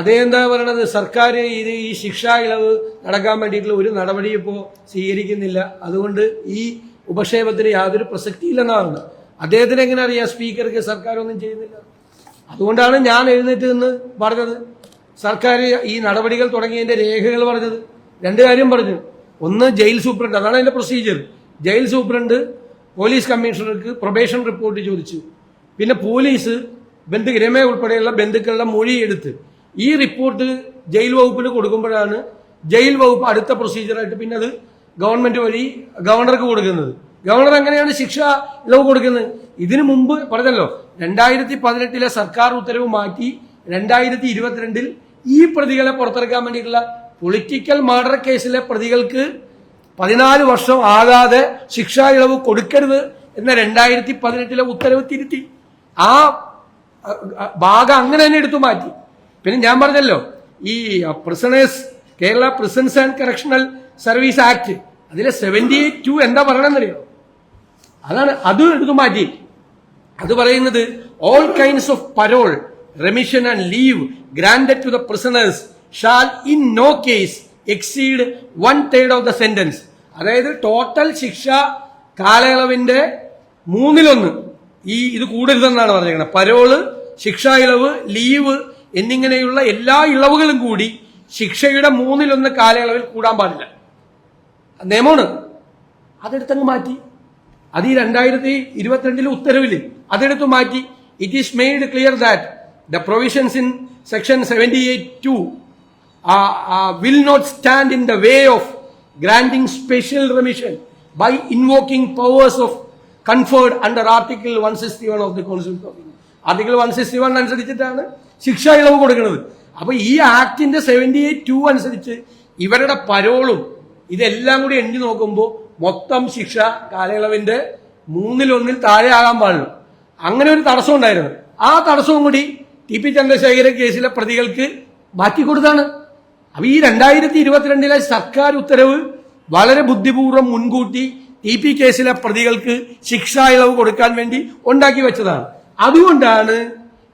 എന്താ പറയണത്? സർക്കാർ ഇത് ഈ ശിക്ഷാ ഇളവ് നടക്കാൻ വേണ്ടിയിട്ടുള്ള ഒരു നടപടി ഇപ്പോൾ സ്വീകരിക്കുന്നില്ല. അതുകൊണ്ട് ഈ ഉപക്ഷേപത്തിന് യാതൊരു പ്രസക്തിയില്ലെന്നാണ്. അദ്ദേഹത്തിന് എങ്ങനെ അറിയാം? സ്പീക്കർക്ക് സർക്കാർ ഒന്നും ചെയ്യുന്നില്ല. അതുകൊണ്ടാണ് ഞാൻ എഴുന്നേറ്റ് നിന്ന് പറഞ്ഞത്. സർക്കാർ ഈ നടപടികൾ തുടങ്ങിയതിന്റെ രേഖകൾ പറഞ്ഞത്. രണ്ട് കാര്യം പറഞ്ഞു. ഒന്ന് ജയിൽ സൂപ്രണ്ട്. അതാണ് അതിന്റെ പ്രൊസീജിയർ. ജയിൽ സൂപ്രണ്ട് പോലീസ് കമ്മീഷണർക്ക് പ്രൊബേഷൻ റിപ്പോർട്ട് ചോദിച്ചു. പിന്നെ പോലീസ് ബന്ധു രമേ ഉൾപ്പെടെയുള്ള ബന്ധുക്കളുടെ മൊഴി എടുത്ത് ഈ റിപ്പോർട്ട് ജയിൽ വകുപ്പിന് കൊടുക്കുമ്പോഴാണ് ജയിൽ വകുപ്പ് അടുത്ത പ്രൊസീജിയറായിട്ട് പിന്നെ അത് ഗവൺമെന്റ് വഴി ഗവർണർക്ക് കൊടുക്കുന്നത്. ഗവർണർ അങ്ങനെയാണ് ശിക്ഷ ഇളവ് കൊടുക്കുന്നത്? ഇതിനു മുമ്പ് പറഞ്ഞല്ലോ രണ്ടായിരത്തി പതിനെട്ടിലെ സർക്കാർ ഉത്തരവ് മാറ്റി രണ്ടായിരത്തി ഇരുപത്തിരണ്ടിൽ ഈ പ്രതികളെ പുറത്തിറക്കാൻ വേണ്ടിയിട്ടുള്ള പൊളിറ്റിക്കൽ മർഡർ കേസിലെ പ്രതികൾക്ക് പതിനാല് വർഷം ആകാതെ ശിക്ഷാ ഇളവ് കൊടുക്കരുത് എന്ന രണ്ടായിരത്തി പതിനെട്ടിലെ ഉത്തരവ് തിരുത്തി. ആ ഭാഗം അങ്ങനെ തന്നെ എടുത്തു മാറ്റി. പിന്നെ ഞാൻ പറഞ്ഞല്ലോ ഈ prisoners Kerala prisons and correctional service act അതിലെ സെവന്റി എയ്റ്റ് ടു എന്താ പറയണമെന്നറിയോ അതാണ് അത് എടുത്തു മാറ്റി. അത് പറയുന്നത് all kinds of parole remission and leave granted to the prisoners shall in no case exceed one third of the sentence അതായത് ടോട്ടൽ ശിക്ഷ കാലയളവിന്റെ മൂന്നിലൊന്ന്. ഈ ഇത് കൂടരുതെന്നാണ് പറഞ്ഞിരിക്കുന്നത്. പരോൾ ശിക്ഷാ ഇളവ് ലീവ് എന്നിങ്ങനെയുള്ള എല്ലാ ഇളവുകളും കൂടി ശിക്ഷയുടെ മൂന്നിലൊന്ന് കാലയളവിൽ കൂടാൻ പാടില്ല. നിയമമാണ്. അതെടുത്തങ്ങ് മാറ്റി. അത് ഈ രണ്ടായിരത്തി ഇരുപത്തിരണ്ടിലെ ഉത്തരവിൽ അതെടുത്ത് മാറ്റി. It is made clear that the provisions in section seventy eight two will not stand in the way of granting special remission by invoking powers of conferred under article one sixty one of the constitution article one sixty one അനുസരിച്ചിട്ടാണ് ശിക്ഷാ ഇളവ് കൊടുക്കുന്നത് അപ്പൊ ഈ ആക്ടിന്റെ seventy eight to അനുസരിച്ച് ഇവരുടെ പരോളും ഇതെല്ലാം കൂടി എണ്ണി നോക്കുമ്പോൾ മൊത്തം ശിക്ഷ കാലയളവിന്റെ മൂന്നിലൊന്നിൽ താഴെ ആകാൻ പാടുള്ളൂ. അങ്ങനെ ഒരു തടസ്സം ഉണ്ടായിരുന്നു. ആ തടസ്സവും കൂടി ടി പി ചന്ദ്രശേഖര കേസിലെ പ്രതികൾക്ക് മാറ്റി കൊടുത്താണ്. അപ്പൊ ഈ രണ്ടായിരത്തി ഇരുപത്തിരണ്ടിലെ സർക്കാർ ഉത്തരവ് വളരെ ബുദ്ധിപൂർവം മുൻകൂട്ടി ടി പി കേസിലെ പ്രതികൾക്ക് ശിക്ഷാ ഇളവ് കൊടുക്കാൻ വേണ്ടി ഉണ്ടാക്കി വെച്ചതാണ്. അതുകൊണ്ടാണ്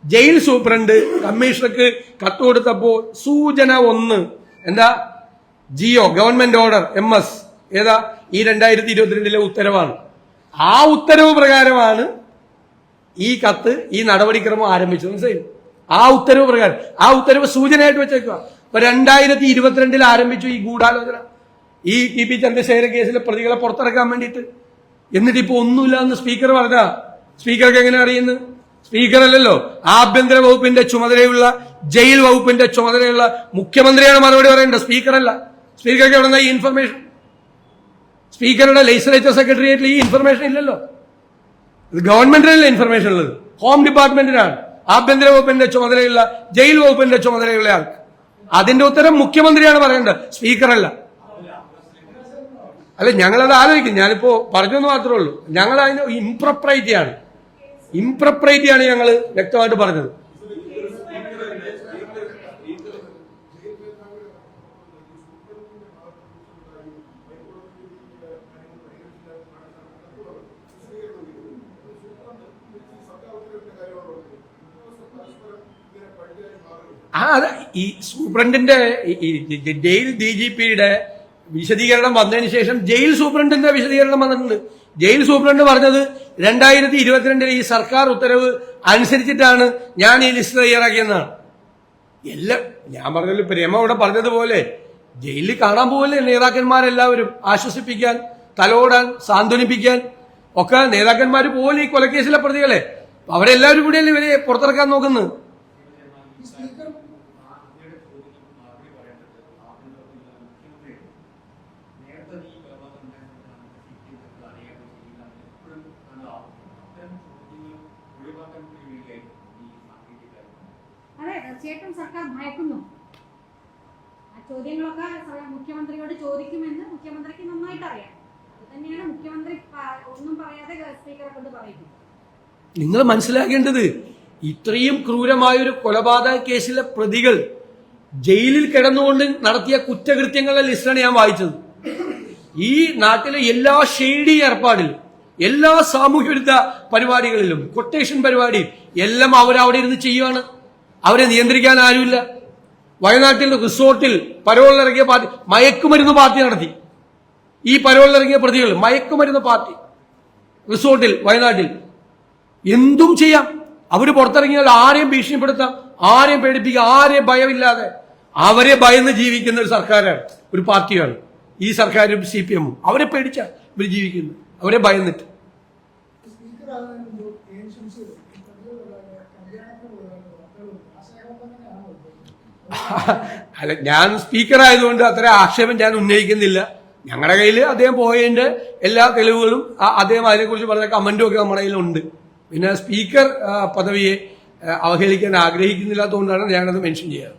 ജയിൽ സൂപ്രണ്ട് കമ്മീഷണർക്ക് കത്ത് കൊടുത്തപ്പോൾ സൂചന ഒന്ന്. എന്താ? G O government order M S. ഏതാ? ഈ രണ്ടായിരത്തി ഇരുപത്തിരണ്ടിലെ ഉത്തരവാണ്. ആ ഉത്തരവ് പ്രകാരമാണ് ഈ കത്ത് ഈ നടപടിക്രമം ആരംഭിച്ചത്. മനസ്സിലായി? ആ ഉത്തരവ് പ്രകാരം. ആ ഉത്തരവ് സൂചനയായിട്ട് വെച്ചേക്കുക അപ്പൊ രണ്ടായിരത്തി ഇരുപത്തിരണ്ടിൽ ആരംഭിച്ചു ഈ ഗൂഢാലോചന. ഈ ടി പി ചന്ദ്രശേഖര കേസിലെ പ്രതികളെ പുറത്തിറക്കാൻ വേണ്ടിയിട്ട്. എന്നിട്ട് ഇപ്പൊ ഒന്നുമില്ല എന്ന് സ്പീക്കർ പറഞ്ഞ സ്പീക്കർക്ക് എങ്ങനെ അറിയുന്നു? സ്പീക്കർ അല്ലല്ലോ ആഭ്യന്തര വകുപ്പിന്റെ ചുമതലയുള്ള ജയിൽ വകുപ്പിന്റെ ചുമതലയുള്ള മുഖ്യമന്ത്രിയാണ് മറുപടി പറയേണ്ടത്. സ്പീക്കർ അല്ല സ്പീക്കർക്ക് എവിടെ ഈ ഇൻഫർമേഷൻ സ്പീക്കറുടെ ലെജിസ്ലേച്ചർ സെക്രട്ടേറിയറ്റിൽ ഈ ഇൻഫർമേഷൻ ഇല്ലല്ലോ. ഇത് ഗവൺമെന്റിനല്ല ഇൻഫർമേഷൻ ഉള്ളത്. ഹോം ഡിപ്പാർട്ട്മെന്റിനാണ് ആഭ്യന്തര വകുപ്പിന്റെ ചുമതലയുള്ള ജയിൽ വകുപ്പിന്റെ ചുമതലയുള്ള ആൾക്ക് അതിന്റെ ഉത്തരം മുഖ്യമന്ത്രിയാണ് പറയേണ്ടത്. സ്പീക്കറല്ല. അല്ല ഞങ്ങളത് ആലോചിക്കും. ഞാനിപ്പോ പറഞ്ഞെന്ന് മാത്രമേ ഉള്ളൂ. ഞങ്ങൾ അതിന് ഇംപ്രപ്രൈറ്റി ആണ് ഇംപ്രപ്രൈറ്റി ആണ് ഞങ്ങൾ വ്യക്തമായിട്ട് പറഞ്ഞത് ആ അതെ ഈ സൂപ്രണ്ടിന്റെ ജയിൽ ഡി ജി പിയുടെ വിശദീകരണം വന്നതിന് ശേഷം ജയിൽ സൂപ്രണ്ടിന്റെ വിശദീകരണം വന്നിട്ടുണ്ട്. ജയിൽ സൂപ്രണ്ട് പറഞ്ഞത് രണ്ടായിരത്തി ഇരുപത്തിരണ്ടിൽ ഈ സർക്കാർ ഉത്തരവ് അനുസരിച്ചിട്ടാണ് ഞാൻ ഈ ലിസ്റ്റ് തയ്യാറാക്കിയെന്നാണ്. എല്ലാം ഞാൻ പറഞ്ഞല്ലോ പ്രേമ രമ ഇവിടെ പറഞ്ഞതുപോലെ ജയിലിൽ കാണാൻ പോകല്ലേ നേതാക്കന്മാരെല്ലാവരും ആശ്വസിപ്പിക്കാൻ തലോടാൻ സാന്ത്വനിപ്പിക്കാൻ. ഒക്കെ നേതാക്കന്മാർ പോലെ ഈ കൊലക്കേസിലെ പ്രതികളെ? അവരെല്ലാവരും കൂടിയല്ലേ ഇവരെ പുറത്തിറക്കാൻ നോക്കുന്നത് അതെ തീർച്ചയായിട്ടും സർക്കാർ ഭയക്കുന്നു. ആ ചോദ്യങ്ങളൊക്കെ മുഖ്യമന്ത്രിയോട് ചോദിക്കുമെന്ന് മുഖ്യമന്ത്രിക്ക് നന്നായിട്ട് അറിയാം അത് തന്നെയാണ് മുഖ്യമന്ത്രി ഒന്നും പറയാതെ സ്പീക്കറെ കൊണ്ട് പറയുന്നത്. നിങ്ങൾ മനസ്സിലാക്കേണ്ടത് ഇത്രയും ക്രൂരമായ ഒരു കൊലപാതക കേസിലെ പ്രതികൾ ജയിലിൽ കിടന്നുകൊണ്ട് നടത്തിയ കുറ്റകൃത്യങ്ങളുടെ ലിസ്റ്റാണ് ഞാൻ വായിച്ചത്. ഈ നാട്ടിലെ എല്ലാ ഷെയ്ഡി ഏർപ്പാടിലും എല്ലാ സാമൂഹ്യ വിരുദ്ധ പരിപാടികളിലും കൊട്ടേഷൻ പരിപാടിയും എല്ലാം അവരവിടെ ഇരുന്ന് ചെയ്യുവാണ്. അവരെ നിയന്ത്രിക്കാൻ ആരുമില്ല. വയനാട്ടിൽ റിസോർട്ടിൽ പരോളിലിറങ്ങിയ പാർട്ടി മയക്കുമരുന്ന് പാർട്ടി നടത്തി. ഈ പരോളിലിറങ്ങിയ പ്രതികൾ മയക്കുമരുന്ന് പാർട്ടി റിസോർട്ടിൽ വയനാട്ടിൽ. എന്തും ചെയ്യാം. അവർ പുറത്തിറങ്ങിയാൽ ആരെയും ഭീഷണിപ്പെടുത്താം ആരെയും പേടിപ്പിക്കാം ആരെയും ഭയമില്ലാതെ. അവരെ ഭയന്ന് ജീവിക്കുന്ന ഒരു സർക്കാരാണ് ഒരു പാർട്ടിയാണ്. ഈ സർക്കാരും സി പി എമ്മും. അവരെ പേടിച്ച ഇവർ ജീവിക്കുന്നു. അവരെ ഭയന്നിട്ട്. അല്ല ഞാൻ സ്പീക്കർ ആയതുകൊണ്ട് അത്ര ആക്ഷേപം ഞാൻ ഉന്നയിക്കുന്നില്ല. ഞങ്ങളുടെ കയ്യിൽ അദ്ദേഹം പോയതിന്റെ എല്ലാ തെളിവുകളും അദ്ദേഹം അതിനെക്കുറിച്ച് പറഞ്ഞ കമന്റും ഒക്കെ നമ്മുടെ കയ്യിലുണ്ട് പിന്നെ സ്പീക്കർ പദവിയെ അവഹേളിക്കാൻ ആഗ്രഹിക്കുന്നില്ലാത്തതുകൊണ്ടാണ് ഞാനത് മെൻഷൻ ചെയ്യാറ്.